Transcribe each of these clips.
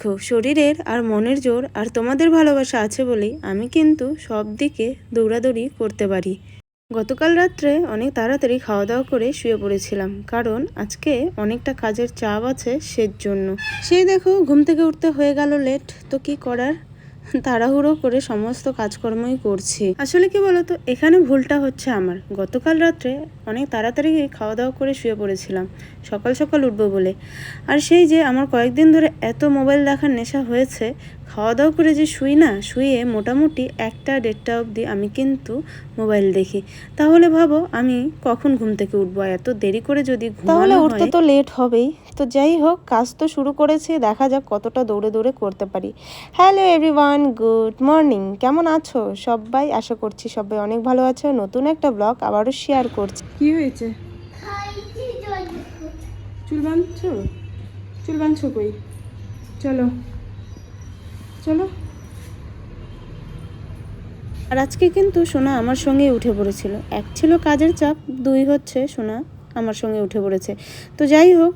দেখো, শরীরের আর মনের জোর আর তোমাদের ভালোবাসা আছে বলেই আমি কিন্তু সব দিকে দৌড়াদৌড়ি করতে পারি। গতকাল রাত্রে অনেক তাড়াতাড়ি খাওয়া দাওয়া করে শুয়ে পড়েছিলাম, কারণ আজকে অনেকটা কাজের চাপ আছে সের জন্য সেই দেখো, ঘুম থেকে উঠতে হয়ে গেল লেট তো কি করার? তাড়াহুড়ো করে সমস্ত কাজকর্মই করছি। আসলে কি বলতো, এখানে ভুলটা হচ্ছে আমার। গতকাল রাত্রে অনেক তাড়াতাড়ি খাওয়া দাওয়া করে শুয়ে পড়েছিলাম। সকাল সকাল উঠবো বলে। আর সেই যে আমার কয়েকদিন ধরে এত মোবাইল দেখার নেশা হয়েছে খাওয়া দাওয়া করে যে শুই না শুয়ে মোটামুটি একটা দেড়টা অবধি আমি কিন্তু মোবাইল দেখি। তাহলে ভাবো আমি কখন ঘুম থেকে উঠবো এত দেরি করে যদি তাহলে উঠতে তো লেট হবেই। তো যাই হোক কাজ তো শুরু করেছি দেখা যাক কতটা দৌড়ে দৌড়ে করতে পারি। হ্যালো এভরিওয়ান গুড মর্নিং কেমন আছো? সবাই আশা করছি সবাই অনেক ভালো আছো। নতুন একটা ব্লগ আবারও শেয়ার করছি। কি হয়েছে? চুল বাঁধছো? চুল বাঁধছো কই? চলো। চলো। আর আজকে কিন্তু সোনা আমার সঙ্গে উঠে পড়েছিল। এক ছিল কাজের চাপ, দুই হচ্ছে সোনা আমার সঙ্গে উঠে পড়েছে। তো যাই হোক,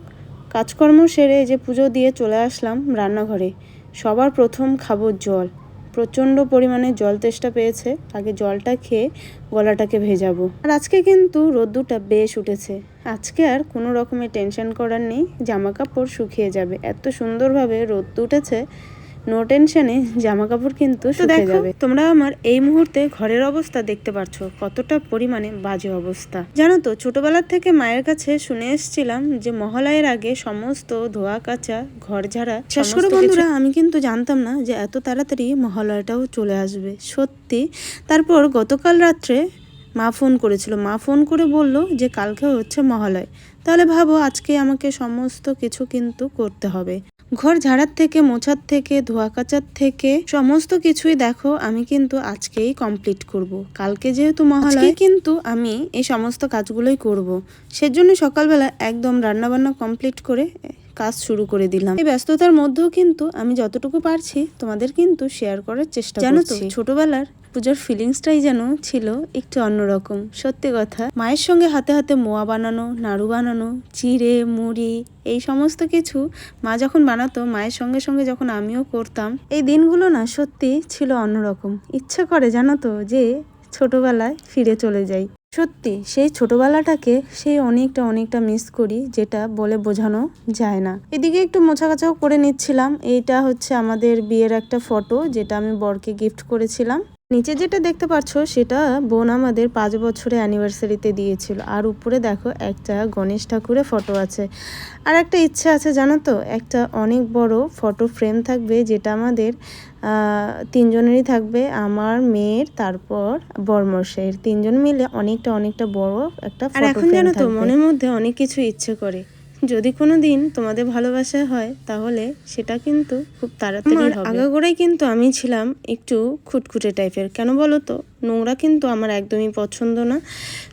কাজকর্ম সেরে যে পুজো দিয়ে চলে আসলাম রান্নাঘরে। সবার প্রথম খাব জল। প্রচণ্ড পরিমাণে জল তেষ্টা পেয়েছে। আগে জলটা খেয়ে গলাটাকে ভেজাবো। আর আজকে কিন্তু রোদ্দুটা বেশ উঠেছে। আজকে আর কোনো রকমের টেনশন করার নেই। জামা কাপড় শুকিয়ে যাবে। এত সুন্দরভাবে রোদ উঠেছে। নো টেনশনে জামা কাপড় কিন্তু শুকিয়ে যাবে। তোমরা আমার এই মুহূর্তে ঘরের অবস্থা দেখতে পাচ্ছ কতটা পরিমাণে বাজে অবস্থা। জানো তো ছোটবেলার থেকে মায়ের কাছে শুনে এসেছিলাম যে মহালয়ের আগে সমস্ত ধোয়া কাচা ঘর ঝাড়া শেষ করে বন্ধুরা আমি কিন্তু জানতাম না যে এত তাড়াতাড়ি মহালয়াটাও চলে আসবে। সত্যি তারপর গতকাল রাত্রে মা ফোন করেছিল। মা ফোন করে বলল যে কালকে হচ্ছে মহালয়। তাহলে ভাবো আজকে আমাকে সমস্ত কিছু কিন্তু করতে হবে। ঘর ঝাড়ার থেকে, মোছার থেকে, ধোয়া কাচার থেকে, সমস্ত কিছুই দেখো, আমি কিন্তু আজকেই কমপ্লিট করব। কালকে যেহেতু মহালয় কিন্তু আমি এই সমস্ত কাজগুলোই করব। সেজন্য সকালবেলা একদম রান্নাবান্না কমপ্লিট করে কাজ শুরু করে দিলাম। এই ব্যস্ততার মধ্যেও কিন্তু আমি যতটুকু পারছি তোমাদের কিন্তু শেয়ার করার চেষ্টা জানো তো ছোটবেলার পুজোর ফিলিংসটাই যেন ছিল একটু অন্যরকম। সত্যি কথা মায়ের সঙ্গে হাতে হাতে মোয়া বানানো নাড়ু বানানো চিড়ে মুড়ি এই সমস্ত কিছু মা যখন বানাতো মায়ের সঙ্গে সঙ্গে যখন আমিও করতাম এই দিনগুলো না সত্যি ছিল অন্যরকম। ইচ্ছে করে জানো তো যে ছোটবেলায় ফিরে চলে যাই। সত্যি, সেই ছোটবেলাটাকে সেই অনেকটা অনেকটা মিস করি, যেটা বলে বোঝানো যায় না। এদিকে একটু মোছা কাছাও করে নিচ্ছিলাম। এইটা হচ্ছে আমাদের বিয়ের একটা ফটো যেটা আমি বরকে গিফট করেছিলাম। নিচে যেটা দেখতে পাচ্ছ সেটা বোন আমাদের পাঁচ বছরের অ্যানিভার্সারিতে দিয়েছিল। আর উপরে দেখো একটা গণেশ ঠাকুরের ফটো আছে। আর একটা ইচ্ছে আছে জানো তো? একটা অনেক বড় ফটো ফ্রেম থাকবে যেটা আমাদের তিনজনেরই থাকবে আমার মেয়ের তারপর বরমশের। তিনজন মিলে অনেকটা অনেকটা বড় একটা আর এখন জানো তো মনের মধ্যে অনেক কিছু ইচ্ছে করে। যদি কোনো দিন তোমাদের ভালোবাসা হয় তাহলে সেটা কিন্তু খুব তাড়াতাড়ি হবে। আগাগোড়াই কিন্তু আমি ছিলাম একটু খুটখুটে টাইপের কেন বলো তো? নোংরা কিন্তু আমার একদমই পছন্দ না।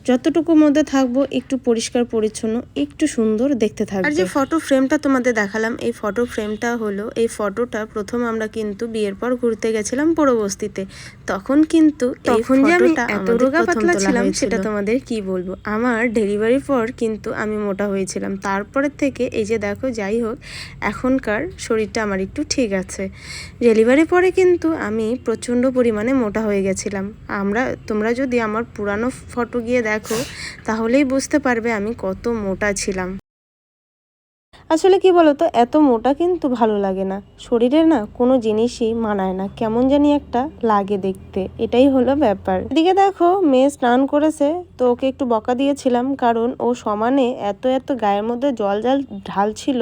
যতটুকু মধ্যে থাকব একটু পরিষ্কার পরিচ্ছন্ন একটু সুন্দর দেখতে থাকবে। আর যে ফটো ফ্রেমটা তোমাদের দেখালাম এই ফটো ফ্রেমটা হলো এই ফটোটা প্রথম আমরা কিন্তু বিয়ের পর ঘুরতে গেছিলাম বস্তিতে তখন কিন্তু তখন যে আমি এত রোগা পাতলা ছিলাম সেটা তোমাদের কি বলব? আমার ডেলিভারির পর কিন্তু আমি মোটা হয়েছিলাম। তারপরের থেকে এই যে দেখো যাই হোক এখনকার শরীরটা আমার একটু ঠিক আছে। ডেলিভারি পরে কিন্তু আমি প্রচণ্ড পরিমাণে মোটা হয়ে গেছিলাম। আমরা, তোমরা যদি আমার পুরানো ফটো গিয়ে দেখো, তাহলেই বুঝতে পারবে আমি কত মোটা ছিলাম। আসলে কি বলতো, এত মোটা কিন্তু ভালো লাগে না। শরীরের না কোনো জিনিসই মানায় না, কেমন জানি একটা লাগে দেখতে। এটাই হলো ব্যাপার। এদিকে দেখো, মেয়ে স্নান করেছে, তো ওকে একটু বকা দিয়েছিলাম, কারণ ও সমানে এত এত গায়ের মধ্যে জল জল ঢালছিল,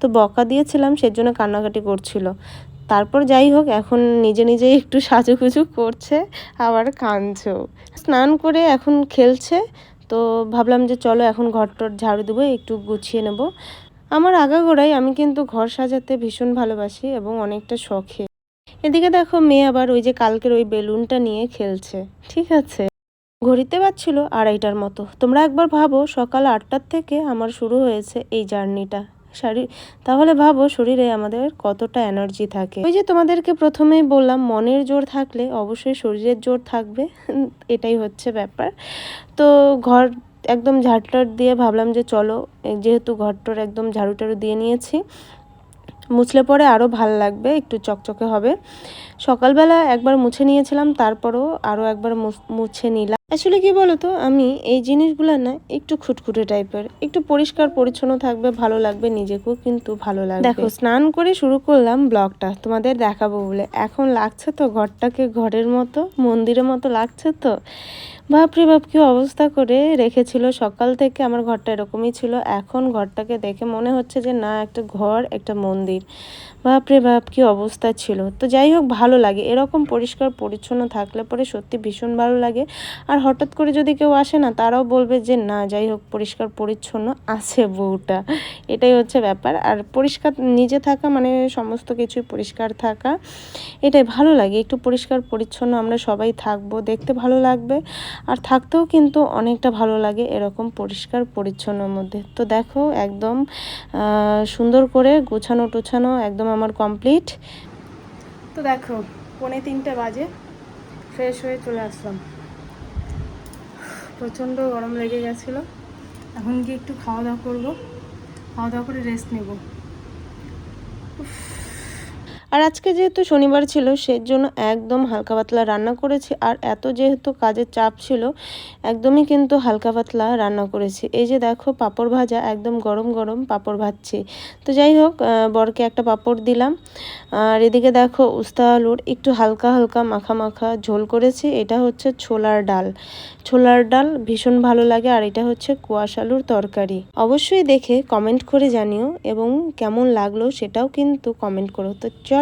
তো বকা দিয়েছিলাম, সেজন্য কান্নাকাটি করছিল। তারপর যাই হোক, এখন নিজে নিজেই একটু সাজুগুজু করছে, আবার কাঁদছেও স্নান করে এখন খেলছে, তো ভাবলাম যে চলো এখন ঘরটর ঝাড়ু দেবো, একটু গুছিয়ে নেব। আমার আগাগোড়াই আমি কিন্তু ঘর সাজাতে ভীষণ ভালোবাসি এবং অনেকটা শখে। এদিকে দেখো মেয়ে আবার ওই যে কালকের ওই বেলুনটা নিয়ে খেলছে, ঠিক আছে? ঘড়িতে পাচ্ছিল আড়াইটার মতো। তোমরা একবার ভাবো, সকাল আটটার থেকে আমার শুরু হয়েছে এই জার্নিটা। শরীর, তাহলে ভাবো শরীরে আমাদের কতটা এনার্জি থাকে। ওই যে তোমাদেরকে প্রথমেই বললাম, মনের জোর থাকলে অবশ্যই শরীরের জোর থাকবে, এটাই হচ্ছে ব্যাপার। তো ঘর একদম ঝাড়টার দিয়ে ভাবলাম যে চলো, যেহেতু ঘরটার একদম ঝাড়ু টাড়ু দিয়ে নিয়েছি, মুছলে পরে আরও ভালো লাগবে, একটু চকচকে হবে। সকালবেলা একবার মুছে নিয়েছিলাম, তারপরও আরও একবার মুছ- মুছে নিলাম। আসলে কি বলো তো আমি এই জিনিসগুলো না একটু খুটখুটে টাইপের, একটু পরিষ্কার পরিচ্ছন্ন থাকবে, ভালো লাগবে নিজেকেও কিন্তু ভালো লাগবে। দেখো, স্নান করে শুরু করলাম ব্লগটা, তোমাদের দেখাবো বলে। এখন লাগছে তো ঘরটাকে ঘরের মতো, মন্দিরের মতো লাগছে তো। বাপরে বাপ, কি অবস্থা করে রেখেছিল। সকাল থেকে আমার ঘরটা এরকমই ছিল। এখন ঘরটাকে দেখে মনে হচ্ছে যে না, একটা ঘর, একটা মন্দির। বাপরে বাপ, কি অবস্থা ছিল। তো যাই হোক, ভালো লাগে। এরকম পরিষ্কার পরিচ্ছন্ন থাকলে পরে সত্যি ভীষণ ভালো লাগে। আর হঠাৎ করে যদি কেউ আসে না, তারাও বলবে যে, না, যাই হোক, পরিষ্কার পরিচ্ছন্ন আছে বউটা। এটাই হচ্ছে ব্যাপার। আর পরিষ্কার, নিজে থাকা মানে সমস্ত কিছুই পরিষ্কার থাকা, এটাই ভালো লাগে। একটু পরিষ্কার পরিচ্ছন্ন আমরা সবাই থাকব, দেখতে ভালো লাগবে। আর থাকতেও কিন্তু অনেকটা ভালো লাগে এরকম পরিষ্কার পরিচ্ছন্নর মধ্যে। তো দেখো, একদম সুন্দর করে গোছানো টোছানো একদম আমার কমপ্লিট তো দেখো, পৌনে তিনটে বাজে ফ্রেশ হয়ে চলে আসলাম। প্রচণ্ড গরম লেগে গেছিল। এখন গিয়ে একটু খাওয়া দাওয়া করব খাওয়া দাওয়া করে রেস্ট নেব। আর আজকে যেহেতু শনিবার ছিল সেই জন্য একদম হালকা পাতলা রান্না করেছি। আর এত যেহেতু কাজের চাপ ছিল, একদমই কিন্তু হালকা পাতলা রান্না করেছি। এই যে দেখো পাপড় ভাজা, একদম গরম গরম পাপড় ভাজছি। তো যাই হোক বরকে একটা পাপড় দিলাম। আর এদিকে দেখো উস্তা আলুর একটু হালকা হালকা মাখা মাখা ঝোল করেছি। এটা হচ্ছে ছোলার ডাল। ছোলার ডাল ভীষণ ভালো লাগে আর এটা হচ্ছে কুয়াশ আলুর তরকারি। অবশ্যই দেখে কমেন্ট করে জানিও এবং কেমন লাগল সেটাও কিন্তু কমেন্ট করো। তো